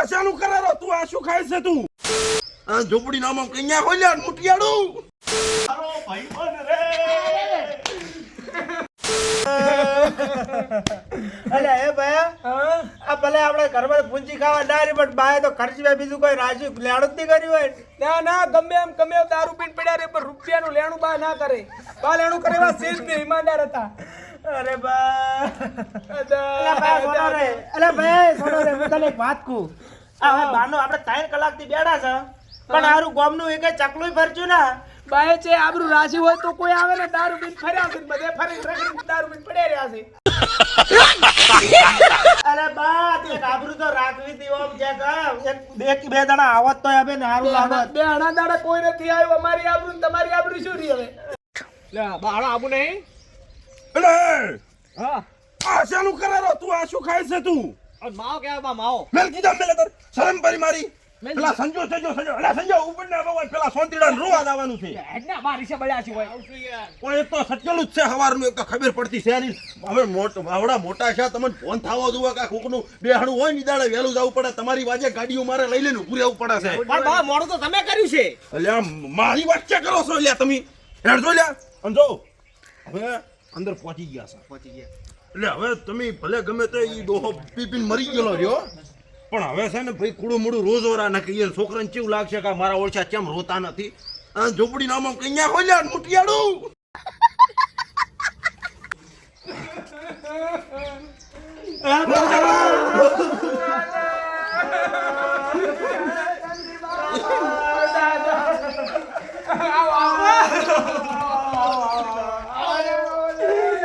આ શાનું કરારો તું આ શું ખાય છે તું. આ ઝૂંપડી નામાં કન્યા ખોલ્યા મુટિયાડું મારો ભાઈબંધ રે અલે એ ભયા આ ભલે આપણે ઘરમાં પૂંજી ખાવા ડારી પણ બાય તો ખર્ચ બે બીજું કોઈ રાજી લેણું જ નહીં કર્યું હોય. ના ના ગમે એમ ગમે એમ દારૂ પીને પડ્યા રે પણ રૂપિયાનું લેણું બા ના કરે. બા લેણું કરે એવા સેજ ને ઈમાનદાર હતા. અરે બા. અલે ભાઈ સોનો રે. અલે ભાઈ સોનો રે હું તને એક વાત કહું. હવે બાનો આપણે ત્રણ કલાકથી બેઠા છે. પણ હારું ગોમનું એક ચકલું ફરચ્યું ના. બાએ છે આબરું રાશિ હોય તો કોઈ આવે ને દારૂ પીને ફર્યા છે ને બધે ફરી રખડી દારૂ પીને પડ્યા રહ્યા છે. અરે બા તે આબરૂ તો રાખવી હતી ઓમ જે એક બે દાડા બે જણા આવત તો હવે ને હારું લાગત. બે અણા દાડા કોઈ નથી આવ્યું અમારી આબરૂ ને તમારી આબરૂ શું રહી હવે? લે બાળો આબુ નહીં? એટલે હા. આ શાનું કરારો તું આ શું ખાય છે તું? માવો કેવા બા માવો. મેલ કીધા મેલે તર શરમ કરી મારી. પેલા સંજો સંજો સંજો અલા સંજો ઉપર ના બવાય પેલા સોંતીડા રોવા દાવાનું છે. હેડના મારી છે બળ્યા છે હોય. કોઈ તો સટકેલું જ છે હવારનું એક તો ખબર પડતી છે આની હવે મોટો આવડા મોટા છે તમને ફોન થાવો જોવા કા કોકનું બેહણું હોય ને દાડે વહેલું જવું પડે. તમારી વાજે ગાડીઓ મારે લઈ લઈને ઉભું રહેવું પડે છે. પણ બા મોડું તો તમે કર્યું છે. એટલે મારી વાત ક્યાં કરો છો? લ્યા તમે હેડ જો લ્યા જો હવે અંદર પહોંચી ગયા છે. પહોંચી ગયા. એટલે હવે તમે ભલે ગમે તે એ ડોહો પી મરી ગયેલો રહ્યો. પણ હવે છે ને ભાઈ કુડું મૂડું રોજ ઓરા નાખી. એ છોકરાને કેવું લાગશે કે મારા ઓળખા કેમ રોતા નથી? આ ઝોપડી નામાં કન્યા ખોલ્યા? મુટિયાડું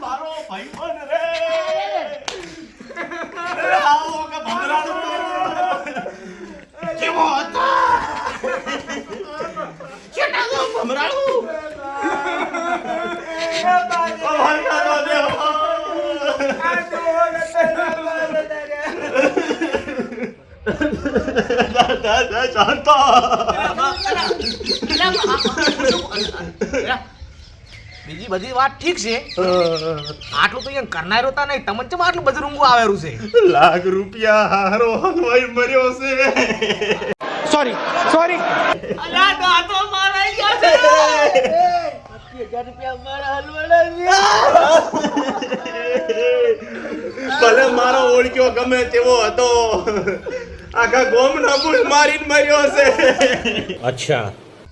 મારો ભાઈબંધ રે આવો કે ભમરાડું કેવો હતો કેટા તો ભમરાડું ઓ હરકા તો દેવો દાદા શાંતો બીજી બધી વાત ઠીક છે આટલું તો અહીંયા કરનારો તા નહીં તમને ચમ આટલું બધું રૂંગું આવેલું છે લાખ રૂપિયા હારો હલવાઈ મર્યો છે સોરી સોરી અલ્યા દાતો મારાઈ ગયા છે ભલે મારો ઓળખ્યો ગમે તેવો હતો આખા ગોમ ના મારીને મર્યો છે.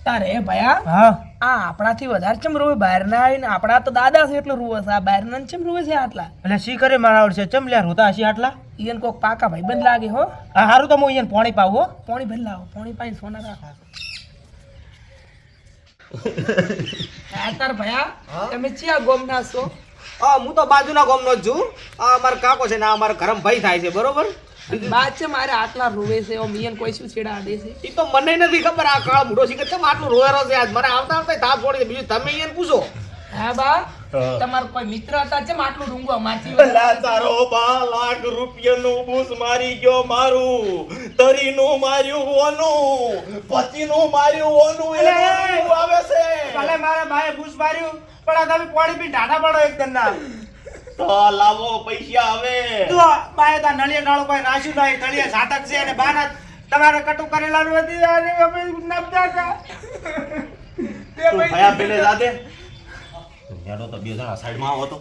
તારે ભયા હા. આ આપણાથી વધારે ચમ રોવે? બહારના આવીને આપણા તો દાદા છે એટલું રૂવે છે. આ બહારના ચમ રૂવે છે આટલા? એટલે શી કરે મારા આવડશે? ચમ લ્યા રોતા હશે આટલા? ઈયન કોક પાકા ભાઈ બંધ લાગે હો. આ હારું તો હું ઈયન પોણી પાવ હો. પોણી ભરી લાવો પોણી પાણી સોના રાખો. હા તાર ભયા તમે ચિયા ગોમ ના છો? હા હું તો બાજુના ગામનો જ છું. આ અમારો કાકો છે ને અમારા ઘરમ ભાઈ થાય છે બરોબર? બાદ છે મારે આટલા રોવે છે ઓ મિયન કોઈ શું છેડા દે છે? એ તો મને નથી ખબર આ કાળ બુઢો શીખર કેમ આટલું રોયેલો છે આજ? મને આવતા આવતા તાપ છોડી દે બીજું તમે એને પૂછો. હા બા. તમારો કોઈ મિત્ર હતા છે આટલું રૂંગું અમારથી? લા તારો બા લાખ રૂપિયાનું બૂસ મારી ગયો મારું તરીનું માર્યું ઓનું પતિનું માર્યું ઓનું એ આવે છે. ભલે મારા ભાઈએ બૂસ માર્યું પણ આ તમે પાણી પી ઢાઢા પડો એક દંડા તો લાવો પૈસા હવે. જો બાય તા નળિયા નાળો કોઈ નાશ્યું નહીં તળિયે ઝાટક છે અને બાના તમારે કટુ કરેલા નથી અને અમે નબજા કા તો ભયા પેલે જાતે હેડો તો બે જણા સાઈડમાં આવો તો.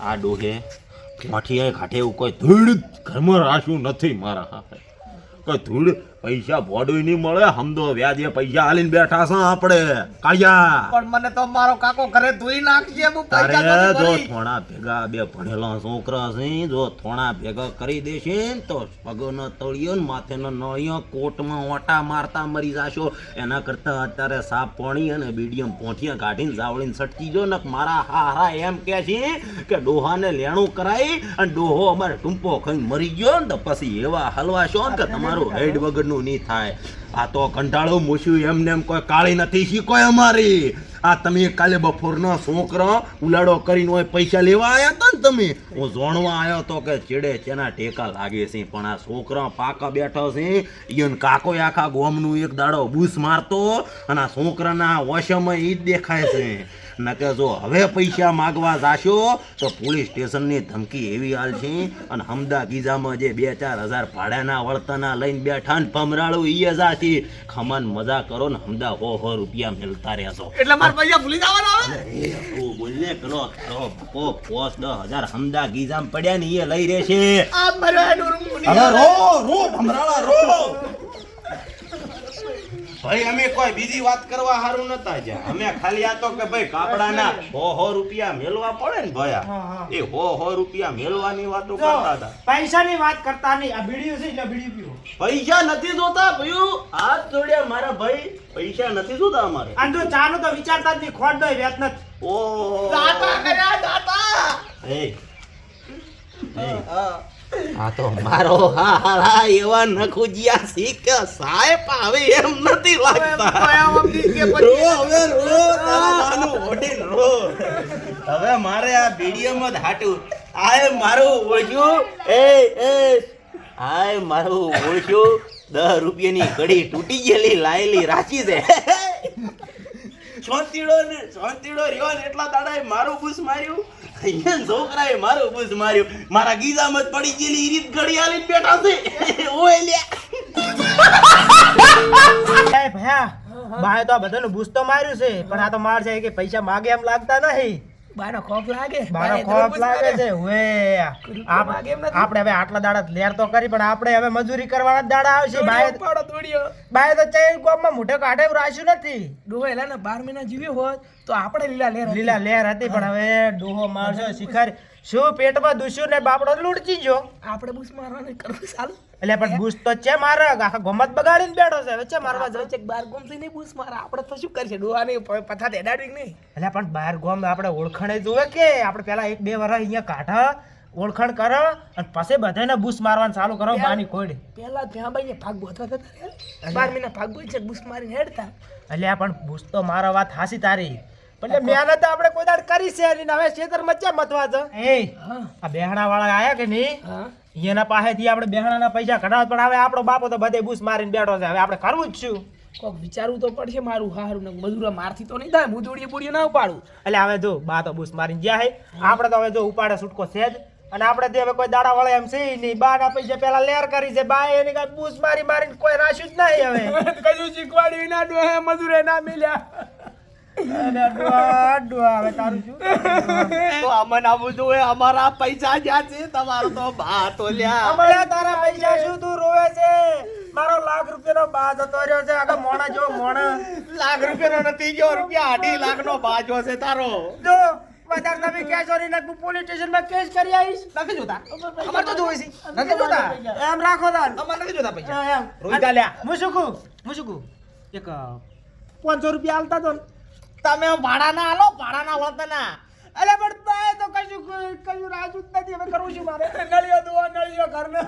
આ ડોહે માઠી ઘાટે એવું કોઈ ધૂળ ઘરમાં રાશું નથી મારા હાથે. કોઈ ધૂળ પૈસા ભોડું નહીં મળે સમજો વ્યાજે પૈસા હાલીને બેઠા છે આપણે. કાળિયા. પણ મને તો મારો કાકો ઘરે ધોઈ નાખશે હું તારે જો. થોડા ભેગા બે ભણેલા છોકરા છે જો થોડા ભેગા કરી દેશે ને તો પગનો તળિયો ને માથેનો નળિયો કોટમાં ઓટા મારતા મરી જાશો. એના કરતા અત્યારે સાફ પાણી અને બીડીએમ પોઠિયા કાઢીને જાવળીને સટકી જો ને મારા હારા એમ કે છે કે ડોહાને લેણું કરાઈ અને ડોહો અમારે ટૂંપો ખાઈ મરી ગયો ને તો પછી એવા હલવાશો ને કે તમારું હેડ વગરનું નહીં થાય. આ તો કંટાળો મૂસ્યું એમને એમ કોઈ કાળી નથી શીખો અમારી? આ તમે કાલે બપોરના છોકરા ઉલાડો કરીને હોય પૈસા લેવા આવ્યા હતા ને તમે? હું જોણવા આવ્યો તો કે ચીડે ચેના ટેકા લાગે છે, પણ આ છોકરા પાકા બેઠો છે, ઈયન કાકો આખા ગોમનું એક દાડો બૂસ મારતો અને આ છોકરાના વશમાં ઈ જ દેખાય છે. નકે જો હવે પૈસા માગવા જાશો, તો પોલીસ સ્ટેશનની ધમકી એવી હાલ છે અને હમદા ગીજામાં જે બે ચાર હજાર ભાડાના વળતરના લઈને બેઠા ને ભમરાળું ઈ જાશે ખમન મજા કરો ને હમદા હો હો રૂપિયા મેલતા રહેશો એટલે મારા પૈસા ભૂલી જવાના આવે તું બોલને પેલો બાપો પોસ દસ હજાર હમદા ગીજામ પડ્યા ને એ લઈ રહેશે. આ મરવાનું રો રો ભમરાળા રો. ભાઈ અમે કોઈ બીજી વાત કરવા હારું નતા જ્યાં. અમે ખાલી આ તો કે ભાઈ કાપડાના હો હો. રૂપિયા મેલવા પડે ને ભયા. હા, હા. એ હો હો રૂપિયા મેલવાની વાતો કરતા હતા. પૈસાની વાત કરતા નહીં. આ બીડીયું છે એટલે બીડીયું પીવો. પૈસા નથી જોતા ભયું? હાથ જોડ્યા મારા ભાઈ પૈસા નથી જોતા અમારે. અને તો ચાનું તો વિચારતા જ નહીં ખોટ દો વેત નથી. ઓ દાતા કર્યા દાતા! એ આ તો મારો હારા એવા નખુજિયા શીખ સાહેબ આવે એમ નથી લાગતા. રો હવે રો તારાનું નાનું રો હવે મારે આ વિડીયોમાં જ હાટું. આય મારું ઓળખ્યું એ એ આય મારું ઓળખ્યું દસ રૂપિયાની કડી તૂટી ગયેલી લાયેલી રાચી છે છોતીડો ને છોતીડો રહ્યો ને એટલા દાડાએ મારું બૂસ માર્યું? અહીંયા છોકરાએ મારું બૂસ માર્યું. મારા ગીજામાં જ પડી ગયેલી ઈ રીત ઘડી આલીને બેઠા છે. ઓય લ્યા. એ તો આ બધાનું બુસ તો માર્યું છે, પણ આ તો માર છે કે પૈસા માગે એમ લાગતા નહીં. બાનો ખોફ લાગે. બારો ખોફ લાગે છે. હવે આપણે હવે આટલા દાડા લેર તો કરી પણ આપણે હવે મજૂરી કરવાના દાડા આવશે. બાય પાડો દોડ્યો. બાય તો ચઈ ગામમાં મોઢે કાઢે રાખ્યું નથી. ડોહેલા ને બાર મહિના જીવ્યો હોત તો આપણે લીલા લેર લીલા લેર હતી પણ હવે ડોહો મારશો શિખર શું પેટમાં દુશ્યું ને બાપડો લૂંટજી જો આપણે બુસ મારવાનું કરવું ચાલુ. એટલે પણ બુશ તો છે મારે આખા ગમત બગાડીને બેઠો છે. હવે છે મારવા જાય છે બાર ગોમથી નહીં બુશ મારે. આપણે તો શું કરશે? ડોહાને નહીં પથાત એડાડવી નહીં? એટલે પણ બહાર ગોમ આપણે ઓળખણે જોવે કે? આપણે પેલા એક બે વર્ષ અહીંયા કાઢા ઓળખાણ કરો અને પછી બધાને બુશ મારવાનું ચાલુ કરો બાની કોડ પેલા ત્યાં ભાઈ ભાગ બોતવા થતા. બાર મહિના ભાગ બોઈ છે બુસ મારીને હેડતા. એટલે પણ બુશ તો મારો વાત હાસી તારી. પણ મહેનત આપણે કોઈ દાડ કરી છે અને હવે ખેતર મચ્ચા મથવા છે. એ. આ બેહણા વાળા આયા કે નહીં? એના પાસેથી આપણે બેહણાના પૈસા કઢાવ પણ હવે આપણો બાપો તો બધે બૂસ મારીને બેઠો છે. હવે આપણે કરવું જ છું કોક વિચારવું તો પડશે મારું હારું ને મજૂરા મારથી તો નહીં થાય હું બોડીએ ના ઉપાડું. એટલે હવે જો બા તો બૂસ મારીને જ્યાં હે. આપણે તો હવે જો ઉપાડે છૂટકો છે જ. અને આપણે તે હવે કોઈ દાડા વળે એમ છે નહીં. બા ના પૈસા પેલા લેર કરી છે. બા એની કઈ બૂસ મારી મારીને કોઈ રાશ્યું જ નહીં હવે. કયું શીખવાડ્યું ના ડોહે મજૂરે ના મિલ્યા. તો અમને આવું જોઈએ અમારા પૈસા જ્યાં છે તમારો તો બા તો લ્યા. અમારા તારા પૈસા શું તું રોવે છે? મારો લાખ રૂપિયાનો બા જતો રહ્યો છે આગળ મોણા જો મોણા. લાખ રૂપિયાનો નથી ગયો રૂપિયા અઢી લાખનો બાજો છે તારો. જો વધારે તમે કેસ ઓરી નાખ પોલીસ સ્ટેશનમાં કેસ કરી આવીશ? નથી જોતા. અમાર તો જોઈ છે. નથી જોતા. એમ રાખો અમાર નથી જોતા પૈસા. એમ. લ્યા. હું શું કહું? હું શું કહું? એક પાંચસો રૂપિયા આલતા તો તમે ભાડા ના આલો ભાડા ના વળતા ના અરે પણ બાય તો કશું કશું રાજુ જ નથી. હવે કરવું શું મારે? નળિયો દુવા નળિયો ઘરનો.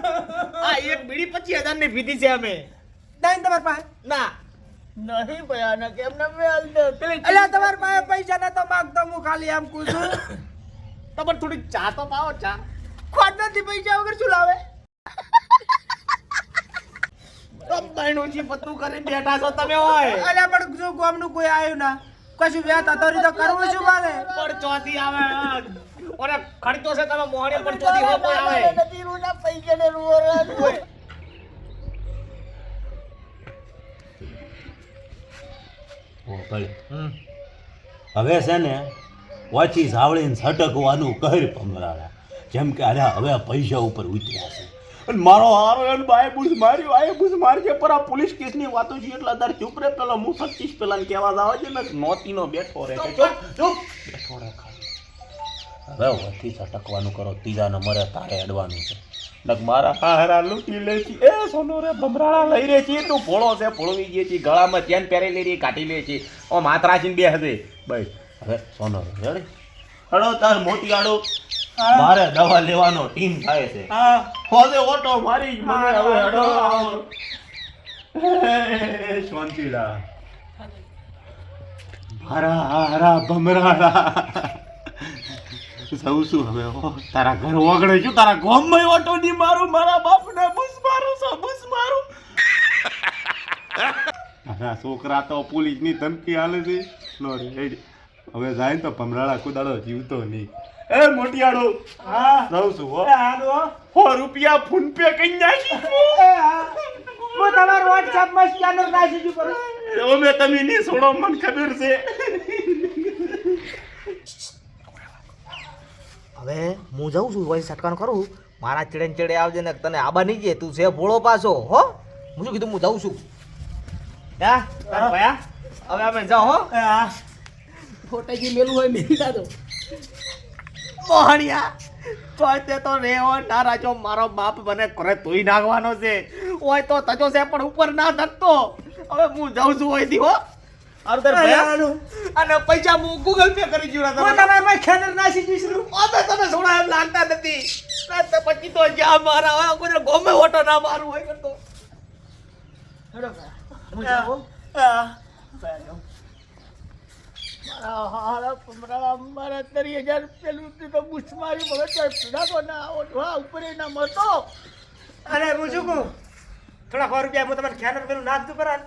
આ એક બીડી પચીસ હજારની પીધી છે અમે. નહીં તમાર પાસે? ના. નહીં ભયાનક એમને મેલ દે? એટલે તમાર પાસે પૈસા ન તો માંગતો હું ખાલી આમ કહું છું. તમે થોડી ચા તો પાવો ચા. ખોટ નથી પૈસા વગર શું લાવે? બહેનોજી પતું કરીને બેઠા છો તમે હોય. અલ્યા પણ જો ગામનું કોઈ આવ્યું ના. કશું વ્યા હતો તો કરવું શું મારે? પણ ચોથી આવે ઓને ખડતો છે તમે મોહણે પણ ચોથી હો પણ આવે. ઓ ભાઈ. હવે છે ને ઓછી સાવળીને સટકવાનું કર પમરાળા. જેમ કે અરે હવે પૈસા ઉપર ઉતર્યા છે. અને મારો હારો એને બાય બુસ માર્યો આય બુસ મારજે પર આ પોલીસ કેસની વાતો છે એટલે દર ચૂપ રે પેલો હું સચ્ચીસ પેલા કહેવા જાવ છે ને નોતીનો બેઠો રે ચૂપ ચૂપ બેઠો રે હવે વથી સટકવાનું કરો ત્રીજા નંબરે તારે અડવાનું છે. નક મારા હારા લૂંટી લે છે. એ સોનો રે ભમરાળા લઈ રે છે. તું ભોળો છે ભોળવી ગઈ છે. ગળામાં ચેન પહેરી લે છે કાઢી લે છે. ઓ માત્રાચીને બે હશે બસ. હવે સોનો રે હડો તાર મોટી આડો. મારે દવા લેવાનો ટીમ થાય છે. હા. હોદે ઓટો મારી જ મને હવે હડો શાંતિલા. મારા હારા ભમરાળા જઉં છું હવે. તારા ઘર ઓગળે છું તારા ગોમમાં ઓટો ની મારું મારા બાપને બુસ મારું છો બુસ મારું. તારા છોકરા તો પોલીસની ધમકી આલે છે. નો રે હવે જાય ને તો ભમરાળા કુદાડો જીવતો નહીં. એ મોટિયાળો હા. જઉં છું હો? સો રૂપિયા ફોન પે કઈ નાખી હું. તમારો વોટ્સએપમાં સ્કેનર નાખી દીધું કરું. મે તમે ની છોડો મને ખબર છે. હવે હું જાઉં છું વોઇસ છટકાન કરું. મારા ચડે ચડે આવજે ને તને આબા નહીં જે તું છે ભોળો પાછો હો? હું શું કીધું હું જાઉં છું. હા તારા ભયા. હવે અમે જાઓ હો. ફોટેજી મેલું હોય મેલી દાદો મોહણિયા તોય તે તો રેવો ના રાજો મારો બાપ મને કરે તોય નાખવાનો છે. ઓય તો તજો છે પણ ઉપર ના ધરતો. હવે હું જાઉં છું ઓય ભયા અને પૈસા હું ગૂગલ પે કરી જુરા તમારે તમે તમારમાં નાસી નાખી ઓ તો તમે સોડા એમ લાગતા નથી. પછી તો જ્યાં મારા હોય કોઈ ગોમે ઓટો ના મારું હોય કરતો હેડો હો. હારા પમરા મારા તરી હજાર પેલું તો બુશ મારી તો ઓઠવા ઉપર ના મળતો અને હું શું થોડા સો રૂપિયા હું તમને સ્કેનર પેલું દઉં કરા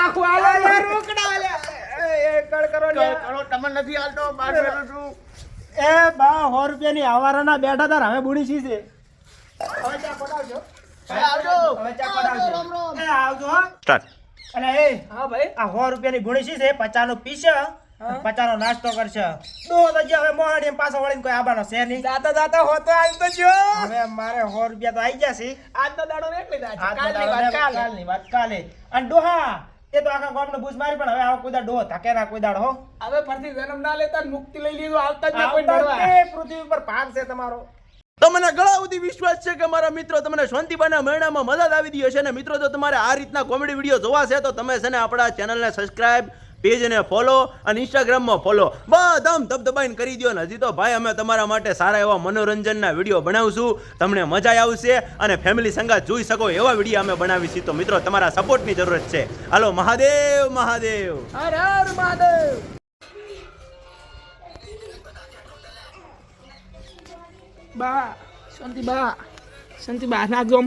આખું રોકડા એ કળ કરો લે કરો તમે નથી હાલતો બાર પેલું છું. એ બા સો રૂપિયાની આવારાના બેઠા તાર હવે બુડી સી છે. હવે ચા પડાવજો આવજો. હવે ચા પડાવજો રામ રામ. એ આવજો સ્ટાર્ટ અને એ હા ભાઈ. આ સો રૂપિયાની ગુણી સી છે? પચાનો પીશે પચાનો નાસ્તો કરશે. દો તો જે હવે મોહાડી પાછો વળીને કોઈ આબાનો છે નહીં. દાતા દાતા હોતો આવી તો જો. હવે મારે સો રૂપિયા તો આવી જશે આજ તો દાડો ને એટલે આજનો કાલની વાત ને કાલે. કાલની વાત કાલે. અને ડોહા એ તો આખા ગામને બૂસ મારી પણ હવે આવો કોઈ દાડો ધકે ના કોઈ દાડો હો. હવે ફરતી જન્મ ના લેતા મુક્તિ લઈ લીધું આવતા જ ના કોઈ પૃથ્વી ઉપર ભાગ છે તમારો. તમને ઘણા બધી વિશ્વાસ છે કે મારા મિત્રો તમને શાંતિબાના મહિનામાં મદદ આવી દી હશે ને મિત્રો, જો તમારે આ રીતના કોમેડી વીડિયો જોવા છે, તો તમે છે ને આપણા ચેનલને સબસ્ક્રાઇબ પેજને ફોલો અને ઇન્સ્ટાગ્રામમાં ફોલો બધામ ધબધબાઈને કરી દો ને હજી તો ભાઈ અમે તમારા માટે સારા એવા મનોરંજનના વીડિયો બનાવશું. તમને મજા આવશે અને ફેમિલી સંગાત જોઈ શકો એવા વીડિયો અમે બનાવીશું. તો મિત્રો, તમારા સપોર્ટની જરૂરત છે. હાલો, મહાદેવ મહાદેવ. હર હર મહાદેવ. બા શાંતિ બા શાંતિ બા નાખજો